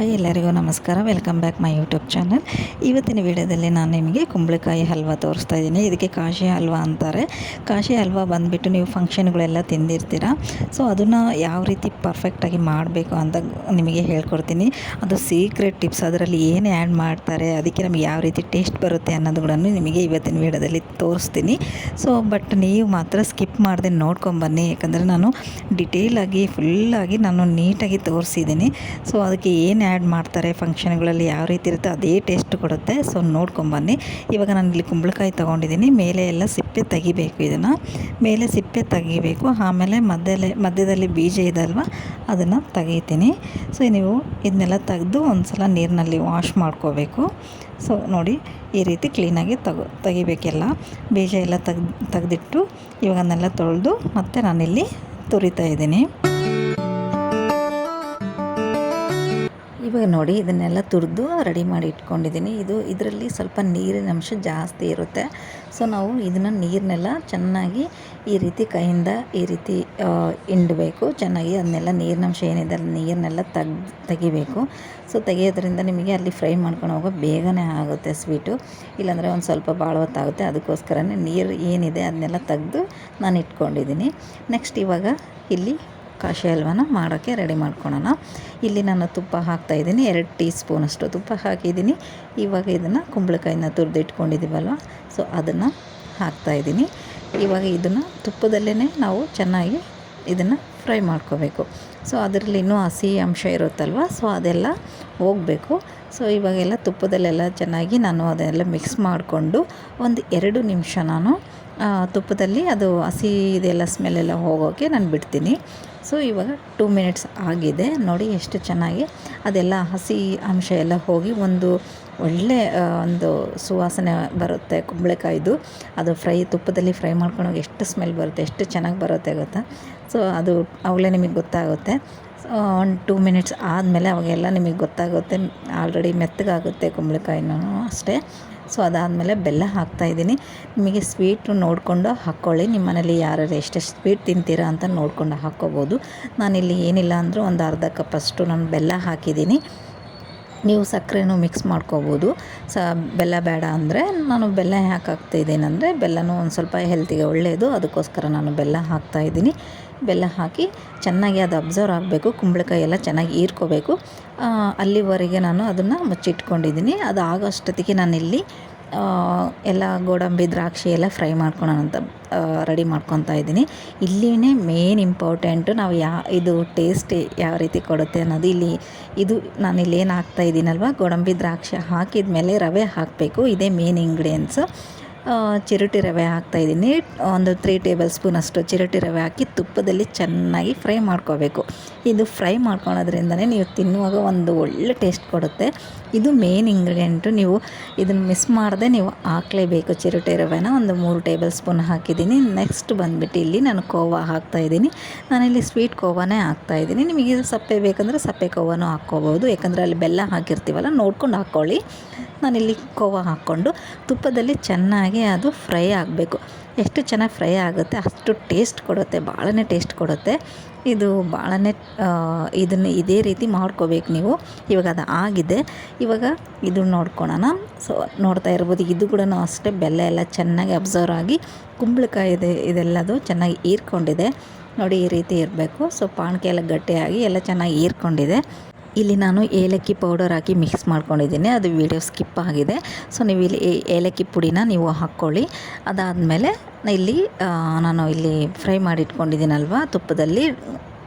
Hi ಎಲ್ಲರಿಗೂ ನಮಸ್ಕಾರ. Welcome back my YouTube channel ಇವತ್ತಿನ ವಿಡಿಯೋದಲ್ಲಿ ನಾನು ನಿಮಗೆ ಕುಂಬಳಕಾಯಿ ಹಲ್ವಾ ತೋರಿಸ್ತಾ ಇದ್ದೀನಿ. ಇದಕ್ಕೆ ಕಾಶಿ ಹಲ್ವಾ ಅಂತಾರೆ. ಕಾಶಿ ಹಲ್ವಾ ಬಂದುಬಿಟ್ಟು ನೀವು ಫಂಕ್ಷನ್ಗಳೆಲ್ಲ ತಿಂದಿರ್ತೀರ? ಸೊ ಅದನ್ನು ಯಾವ ರೀತಿ ಪರ್ಫೆಕ್ಟಾಗಿ ಮಾಡಬೇಕು ಅಂತ ನಿಮಗೆ ಹೇಳ್ಕೊಡ್ತೀನಿ. ಅದು ಸೀಕ್ರೆಟ್ ಟಿಪ್ಸ್ ಅದರಲ್ಲಿ ಏನು ಆ್ಯಡ್ ಮಾಡ್ತಾರೆ, ಅದಕ್ಕೆ ನಮಗೆ ಯಾವ ರೀತಿ ಟೇಸ್ಟ್ ಬರುತ್ತೆ ಅನ್ನೋದು ನಿಮಗೆ ಇವತ್ತಿನ ವಿಡಿಯೋದಲ್ಲಿ ತೋರಿಸ್ತೀನಿ. ಸೊ ಬಟ್ ನೀವು ಮಾತ್ರ ಸ್ಕಿಪ್ ಮಾಡದೆ ನೋಡ್ಕೊಂಬನ್ನಿ ಯಾಕಂದರೆ ನಾನು ಡಿಟೇಲಾಗಿ ಫುಲ್ಲಾಗಿ ನಾನು ನೀಟಾಗಿ ತೋರಿಸಿದ್ದೀನಿ. ಸೊ ಅದಕ್ಕೆ ಏನು ಆ್ಯಡ್ ಮಾಡ್ತಾರೆ ಫಂಕ್ಷನ್ಗಳಲ್ಲಿ ಯಾವ ರೀತಿ ಇರುತ್ತೆ ಅದೇ ಟೇಸ್ಟ್ ಕೊಡುತ್ತೆ. ಸೊ ನೋಡ್ಕೊಂಬನ್ನಿ ಇವಾಗ ನಾನು ಇಲ್ಲಿ ಕುಂಬಳಕಾಯಿ ತೊಗೊಂಡಿದ್ದೀನಿ. ಮೇಲೆ ಎಲ್ಲ ಸಿಪ್ಪೆ ತೆಗಿಬೇಕು ಇದನ್ನು. ಮೇಲೆ ಸಿಪ್ಪೆ ತೆಗಿಬೇಕು. ಆಮೇಲೆ ಮಧ್ಯದಲ್ಲಿ ಮಧ್ಯದಲ್ಲಿ ಬೀಜ ಇದೆ ಅಲ್ವಾ ಅದನ್ನು ತೆಗಿತೀನಿ. ಸೊ, ನೀವು ಇದನ್ನೆಲ್ಲ ತೆಗೆದು ಒಂದು ಸಲ ನೀರಿನಲ್ಲಿ ವಾಶ್ ಮಾಡ್ಕೋಬೇಕು. ಸೊ, ನೋಡಿ, ಈ ರೀತಿ ಕ್ಲೀನಾಗಿ ತಗೋ, ತೆಗಿಬೇಕೆಲ್ಲ. ಬೀಜ ಎಲ್ಲ ತೆಗ್ದು, ತೆಗೆದಿಟ್ಟು ಇವಾಗ ಅದನ್ನೆಲ್ಲ ತೊಳೆದು ಮತ್ತು ನಾನಿಲ್ಲಿ ತುರಿತಾ ಇದ್ದೀನಿ. ಇವಾಗ ನೋಡಿ ಇದನ್ನೆಲ್ಲ ತುರಿದು ರೆಡಿ ಮಾಡಿ ಇಟ್ಕೊಂಡಿದ್ದೀನಿ. ಇದು ಇದರಲ್ಲಿ ಸ್ವಲ್ಪ ನೀರಿನ ಅಂಶ ಜಾಸ್ತಿ ಇರುತ್ತೆ. ಸೊ ನಾವು ಇದನ್ನು ನೀರನ್ನೆಲ್ಲ ಚೆನ್ನಾಗಿ ಈ ರೀತಿ ಕೈಯಿಂದ ಈ ರೀತಿ ಹಿಂಡಬೇಕು. ಚೆನ್ನಾಗಿ ಅದನ್ನೆಲ್ಲ ನೀರಿನ ಅಂಶ ಏನಿದೆ ಅಲ್ಲಿ ನೀರನ್ನೆಲ್ಲ ತೆಗ್, ತೆಗಿಬೇಕು. ಸೊ ತೆಗಿಯೋದ್ರಿಂದ ನಿಮಗೆ ಅಲ್ಲಿ ಫ್ರೈ ಮಾಡ್ಕೊಂಡು ಹೋಗೋ ಬೇಗನೆ ಆಗುತ್ತೆ ಸ್ವೀಟು. ಇಲ್ಲಾಂದರೆ ಒಂದು ಸ್ವಲ್ಪ ಭಾಳ ಹೊತ್ತಾಗುತ್ತೆ. ಅದಕ್ಕೋಸ್ಕರನೇ ನೀರು ಏನಿದೆ ಅದನ್ನೆಲ್ಲ ತೆಗೆದು ನಾನು ಇಟ್ಕೊಂಡಿದ್ದೀನಿ. ನೆಕ್ಸ್ಟ್ ಇವಾಗ ಇಲ್ಲಿ ಕಾಶಿ ಹಲ್ವಾನ ಮಾಡೋಕ್ಕೆ ರೆಡಿ ಮಾಡ್ಕೊಳ್ಳೋಣ ಇಲ್ಲಿ ನಾನು ತುಪ್ಪ ಹಾಕ್ತಾಯಿದ್ದೀನಿ ಎರಡು ಟೀ ಸ್ಪೂನಷ್ಟು ತುಪ್ಪ ಹಾಕಿದ್ದೀನಿ. ಇವಾಗ ಇದನ್ನು ಕುಂಬಳಕಾಯಿನ ತುರಿದು ಇಟ್ಕೊಂಡಿದ್ದೀವಲ್ವ ಸೊ ಅದನ್ನು ಹಾಕ್ತಾಯಿದ್ದೀನಿ ಇವಾಗ ಇದನ್ನು ತುಪ್ಪದಲ್ಲೇ ನಾವು ಚೆನ್ನಾಗಿ ಇದನ್ನು ಫ್ರೈ ಮಾಡ್ಕೋಬೇಕು. ಸೊ ಅದರಲ್ಲಿ ಇನ್ನೂ ಹಸಿ ಅಂಶ ಇರುತ್ತಲ್ವ? ಸೊ ಅದೆಲ್ಲ ಹೋಗಬೇಕು. ಸೊ ಇವಾಗೆಲ್ಲ ತುಪ್ಪದಲ್ಲೆಲ್ಲ ಚೆನ್ನಾಗಿ ನಾನು ಅದೆಲ್ಲ ಮಿಕ್ಸ್ ಮಾಡಿಕೊಂಡು ಒಂದು ಎರಡು ನಿಮಿಷ ನಾನು ತುಪ್ಪದಲ್ಲಿ ಅದು ಹಸಿ ಇದೆಲ್ಲ ಸ್ಮೆಲ್ಲೆಲ್ಲ ಹೋಗೋಕ್ಕೆ ನಾನು ಬಿಡ್ತೀನಿ. ಸೊ ಇವಾಗ ಟೂ ಮಿನಿಟ್ಸ್ ಆಗಿದೆ. ನೋಡಿ ಎಷ್ಟು ಚೆನ್ನಾಗಿ ಅದೆಲ್ಲ ಹಸಿ ಅಂಶ ಎಲ್ಲ ಹೋಗಿ ಒಂದು ಒಳ್ಳೆ ಒಂದು ಸುವಾಸನೆ ಬರುತ್ತೆ ಕುಂಬಳಕಾಯಿದು. ಅದು ಫ್ರೈ, ತುಪ್ಪದಲ್ಲಿ ಫ್ರೈ ಮಾಡ್ಕೊಂಡೋಗಿ ಎಷ್ಟು ಸ್ಮೆಲ್ ಬರುತ್ತೆ, ಎಷ್ಟು ಚೆನ್ನಾಗಿ ಬರುತ್ತೆ ಗೊತ್ತಾ? ಸೊ, ಅದು ಅವಾಗಲೇ ನಿಮಗೆ ಗೊತ್ತಾಗುತ್ತೆ. ಒಂದು ಟೂ ಮಿನಿಟ್ಸ್ ಆದಮೇಲೆ ಅವಾಗೆಲ್ಲ ನಿಮಗೆ ಗೊತ್ತಾಗುತ್ತೆ. ಆಲ್ರೆಡಿ ಮೆತ್ತಗಾಗುತ್ತೆ ಕುಂಬಳಕಾಯಿನೂ ಅಷ್ಟೇ. ಸೊ, ಅದಾದಮೇಲೆ ಬೆಲ್ಲ ಹಾಕ್ತಾಯಿದ್ದೀನಿ ನಿಮಗೆ ಸ್ವೀಟು ನೋಡಿಕೊಂಡು ಹಾಕ್ಕೊಳ್ಳಿ ನಿಮ್ಮ ಮನೇಲಿ ಯಾರು ಎಷ್ಟೆಷ್ಟು ಸ್ವೀಟ್ ತಿಂತೀರಾ ಅಂತ ನೋಡಿಕೊಂಡು ಹಾಕ್ಕೋಬೋದು. ನಾನಿಲ್ಲಿ ಏನಿಲ್ಲ ಅಂದರೂ ಒಂದು ಅರ್ಧ ಕಪ್ ಅಷ್ಟು ನಾನು ಬೆಲ್ಲ ಹಾಕಿದ್ದೀನಿ. ನೀವು ಸಕ್ಕರೆನೂ ಮಿಕ್ಸ್ ಮಾಡ್ಕೋಬೋದು. ಸ, ಬೆಲ್ಲ ಬೇಡ ಅಂದರೆ ನಾನು ಬೆಲ್ಲ ಯಾಕೆ ಹಾಕ್ತಾಯಿದ್ದೀನಿ ಅಂದರೆ ಬೆಲ್ಲನೂ ಒಂದು ಸ್ವಲ್ಪ ಹೆಲ್ತಿಗೆ ಒಳ್ಳೆಯದು ಅದಕ್ಕೋಸ್ಕರ ನಾನು ಬೆಲ್ಲ ಹಾಕ್ತಾಯಿದ್ದೀನಿ ಬೆಲ್ಲ ಹಾಕಿ ಚೆನ್ನಾಗಿ ಅದು ಅಬ್ಸರ್ವ್ ಆಗಬೇಕು. ಕುಂಬಳಕಾಯಿ ಎಲ್ಲ ಚೆನ್ನಾಗಿ ಹೀರ್ಕೋಬೇಕು. ಅಲ್ಲಿವರೆಗೆ ನಾನು ಅದನ್ನು ಮುಚ್ಚಿಟ್ಕೊಂಡಿದ್ದೀನಿ. ಅದು ಆಗೋಷ್ಟೊತ್ತಿಗೆ ನಾನಿಲ್ಲಿ ಎಲ್ಲ ಗೋಡಂಬಿ, ದ್ರಾಕ್ಷಿ ಎಲ್ಲ ಫ್ರೈ ಮಾಡ್ಕೊಳೋಣ ಅಂತ ರೆಡಿ ಮಾಡ್ಕೊತಾ ಇದ್ದೀನಿ. ಇಲ್ಲಿನೇ ಮೇನ್ ಇಂಪಾರ್ಟೆಂಟು ನಾವು ಯಾ, ಇದು ಟೇಸ್ಟ್ ಯಾವ ರೀತಿ ಕೊಡುತ್ತೆ ಅನ್ನೋದು ಇಲ್ಲಿ, ಇದು ನಾನು ಇಲ್ಲಿ ಏನು ಹಾಕ್ತಾ ಇದ್ದೀನಲ್ವ ಗೋಡಂಬಿ, ದ್ರಾಕ್ಷಿ ಹಾಕಿದ ಮೇಲೆ ರವೆ ಹಾಕಬೇಕು. ಇದೇ ಮೇನ್ ಇಂಗ್ರೀಡಿಯೆಂಟ್ಸು ಚಿರೋಟಿ ರವೆ ಹಾಕ್ತಾಯಿದ್ದೀನಿ ಒಂದು ತ್ರೀ ಟೇಬಲ್ ಸ್ಪೂನ್ ಅಷ್ಟು ಚಿರಟಿ ರವೆ ಹಾಕಿ ತುಪ್ಪದಲ್ಲಿ ಚೆನ್ನಾಗಿ ಫ್ರೈ ಮಾಡ್ಕೋಬೇಕು. ಇದು ಫ್ರೈ ಮಾಡ್ಕೊಳೋದ್ರಿಂದನೇ ನೀವು ತಿನ್ನುವಾಗ ಒಂದು ಒಳ್ಳೆ ಟೇಸ್ಟ್ ಕೊಡುತ್ತೆ. ಇದು ಮೇನ್ ಇಂಗ್ರೀಡಿಯೆಂಟು ನೀವು ಇದನ್ನು ಮಿಸ್ ಮಾಡದೆ ನೀವು ಹಾಕಲೇಬೇಕು ಚಿರಟಿ ರವೆನ. ಒಂದು ಮೂರು ಟೇಬಲ್ ಸ್ಪೂನ್ ಹಾಕಿದ್ದೀನಿ. ನೆಕ್ಸ್ಟ್ ಬಂದುಬಿಟ್ಟು ಇಲ್ಲಿ ನಾನು ಕೋವಾ ಹಾಕ್ತಾಯಿದ್ದೀನಿ ನಾನಿಲ್ಲಿ ಸ್ವೀಟ್ ಕೋವಾನೇ ಹಾಕ್ತಾಯಿದ್ದೀನಿ ನಿಮಗೆ ಸಪ್ಪೆ ಬೇಕಂದರೆ ಸಪ್ಪೆ ಕೋವಾನೂ ಹಾಕ್ಕೋಬೋದು ಯಾಕಂದರೆ ಅಲ್ಲಿ ಬೆಲ್ಲ ಹಾಕಿರ್ತೀವಲ್ಲ, ನೋಡ್ಕೊಂಡು ಹಾಕ್ಕೊಳ್ಳಿ. ನಾನಿಲ್ಲಿ ಕೋವಾ ಹಾಕ್ಕೊಂಡು ತುಪ್ಪದಲ್ಲಿ ಚೆನ್ನಾಗಿ ಅದು ಫ್ರೈ ಆಗಬೇಕು. ಎಷ್ಟು ಚೆನ್ನಾಗಿ ಫ್ರೈ ಆಗುತ್ತೆ ಅಷ್ಟು ಟೇಸ್ಟ್ ಕೊಡುತ್ತೆ, ಭಾಳನೇ ಟೇಸ್ಟ್ ಕೊಡುತ್ತೆ. ಇದು ಭಾಳನೇ ಇದನ್ನು ಇದೇ ರೀತಿ ಮಾಡ್ಕೋಬೇಕು ನೀವು. ಇವಾಗ ಅದು ಆಗಿದೆ. ಇವಾಗ ಇದು ನೋಡ್ಕೊಳೋಣ. ಸೊ, ನೋಡ್ತಾ ಇರ್ಬೋದು, ಇದು ಕೂಡ ಅಷ್ಟೇ ಬೆಲ್ಲ ಎಲ್ಲ ಚೆನ್ನಾಗಿ ಅಬ್ಸರ್ವ್ ಆಗಿ ಕುಂಬಳಕಾಯಿ ಇದೆ, ಇದೆಲ್ಲದು ಚೆನ್ನಾಗಿ ಹೀರ್ಕೊಂಡಿದೆ. ನೋಡಿ ಈ ರೀತಿ ಇರಬೇಕು. ಸೊ ಪಾಣ್ಕೆ ಎಲ್ಲ ಗಟ್ಟಿಯಾಗಿ ಎಲ್ಲ ಚೆನ್ನಾಗಿ ಹೀರ್ಕೊಂಡಿದೆ. ಇಲ್ಲಿ ನಾನು ಏಲಕ್ಕಿ ಪೌಡರ್ ಹಾಕಿ ಮಿಕ್ಸ್ ಮಾಡ್ಕೊಂಡಿದ್ದೀನಿ. ಅದು ವೀಡಿಯೋ ಸ್ಕಿಪ್ ಆಗಿದೆ. ಸೊ ನೀವು ಇಲ್ಲಿ ಏಲಕ್ಕಿ ಪುಡಿನ ನೀವು ಹಾಕ್ಕೊಳ್ಳಿ. ಅದಾದಮೇಲೆ ಇಲ್ಲಿ ನಾನು ಇಲ್ಲಿ ಫ್ರೈ ಮಾಡಿಟ್ಕೊಂಡಿದ್ದೀನಲ್ವ? ತುಪ್ಪದಲ್ಲಿ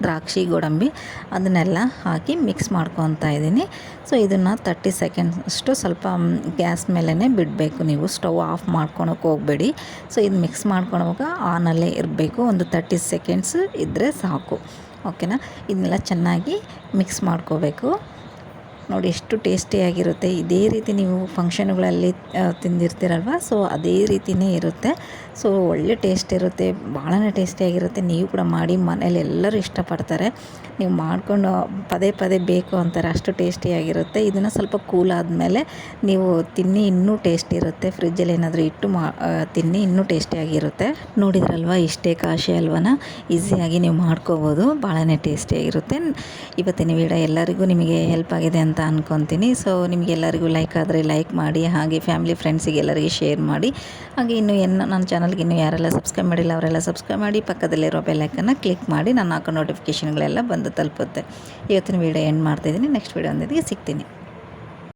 ದ್ರಾಕ್ಷಿ, ಗೋಡಂಬಿ ಅದನ್ನೆಲ್ಲ ಹಾಕಿ ಮಿಕ್ಸ್ ಮಾಡ್ಕೊತಾ ಇದ್ದೀನಿ. ಸೊ ಇದನ್ನು ತರ್ಟಿ ಸೆಕೆಂಡ್ಸ್ ಅಷ್ಟು ಸ್ವಲ್ಪ ಗ್ಯಾಸ್ ಮೇಲೇ ಬಿಡಬೇಕು ನೀವು. ಸ್ಟವ್ ಆಫ್ ಮಾಡ್ಕೊಳಕ್ಕೆ ಹೋಗಬೇಡಿ. ಸೊ ಇದು ಮಿಕ್ಸ್ ಮಾಡ್ಕೊಳೋವಾಗ ಆನಲ್ಲೇ ಇರಬೇಕು. ಒಂದು ತರ್ಟಿ ಸೆಕೆಂಡ್ಸ್ ಇದ್ದರೆ ಸಾಕು. ಓಕೆನಾ? ಇದನ್ನೆಲ್ಲ ಚೆನ್ನಾಗಿ ಮಿಕ್ಸ್ ಮಾಡ್ಕೋಬೇಕು. ನೋಡಿ ಎಷ್ಟು ಟೇಸ್ಟಿಯಾಗಿರುತ್ತೆ ಇದೇ ರೀತಿ ನೀವು ಫಂಕ್ಷನ್ಗಳಲ್ಲಿ ತಿಂದಿರ್ತೀರಲ್ವ? ಸೊ ಅದೇ ರೀತಿಯೇ ಇರುತ್ತೆ. ಸೊ ಒಳ್ಳೆ ಟೇಸ್ಟ್ ಇರುತ್ತೆ. ಭಾಳನೇ ಟೇಸ್ಟಿಯಾಗಿರುತ್ತೆ ನೀವು ಕೂಡ ಮಾಡಿ ಮನೇಲಿ ಎಲ್ಲರೂ ಇಷ್ಟಪಡ್ತಾರೆ. ನೀವು ಮಾಡಿಕೊಂಡು ಪದೇ ಪದೇ ಬೇಕು ಅಂತಾರೆ. ಅಷ್ಟು ಟೇಸ್ಟಿಯಾಗಿರುತ್ತೆ ಇದನ್ನು ಸ್ವಲ್ಪ ಕೂಲ್ ಆದಮೇಲೆ ನೀವು ತಿನ್ನಿ, ಇನ್ನೂ ಟೇಸ್ಟ್ ಇರುತ್ತೆ. ಫ್ರಿಜ್ಜಲ್ಲಿ ಏನಾದರೂ ಇಟ್ಟು ಮಾ ತಿನ್ನಿ, ಇನ್ನೂ ಟೇಸ್ಟಿಯಾಗಿರುತ್ತೆ ನೋಡಿದ್ರಲ್ವ? ಇಷ್ಟೇ ಕಾಶಿ ಅಲ್ವನ? ಈಸಿಯಾಗಿ ನೀವು ಮಾಡ್ಕೋಬೋದು. ಭಾಳನೇ ಟೇಸ್ಟಿಯಾಗಿರುತ್ತೆ ಇವತ್ತಿನ ವಿಡಿಯೋ ಎಲ್ಲರಿಗೂ ನಿಮಗೆ ಹೆಲ್ಪ್ ಆಗಿದೆ ಅಂತ ಅಂತ ಅಂದ್ಕೊತೀನಿ ಸೊ ನಿಮಗೆಲ್ಲರಿಗೂ ಲೈಕ್ ಆದರೆ ಲೈಕ್ ಮಾಡಿ, ಹಾಗೆ ಫ್ಯಾಮಿಲಿ ಫ್ರೆಂಡ್ಸಿಗೆ ಎಲ್ಲರಿಗೆ ಶೇರ್ ಮಾಡಿ. ಹಾಗೆ ಇನ್ನು ಏನು ನನ್ನ ಚಾನಲ್ಗೆ ಇನ್ನೂ ಯಾರೆಲ್ಲ ಸಬ್ಸ್ಕ್ರೈಬ್ ಮಾಡಿಲ್ಲ, ಅವರೆಲ್ಲ ಸಬ್ಸ್ಕ್ರೈಬ್ ಮಾಡಿ, ಪಕ್ಕದಲ್ಲಿರೋ ಬೆಲ್ಲೈಕನ್ನು ಕ್ಲಿಕ್ ಮಾಡಿ, ನಾನು ಹಾಕೋ ನೋಟಿಫಿಕೇಷನ್ಗಳೆಲ್ಲ ಬಂದು ತಲುಪುತ್ತೆ. ಇವತ್ತಿನ ವೀಡಿಯೋ ಎಂಡ್ ಮಾಡ್ತಾಯಿದ್ದೀನಿ ನೆಕ್ಸ್ಟ್ ವೀಡಿಯೋ ಒಂದಿಗೆ ಸಿಗ್ತೀನಿ.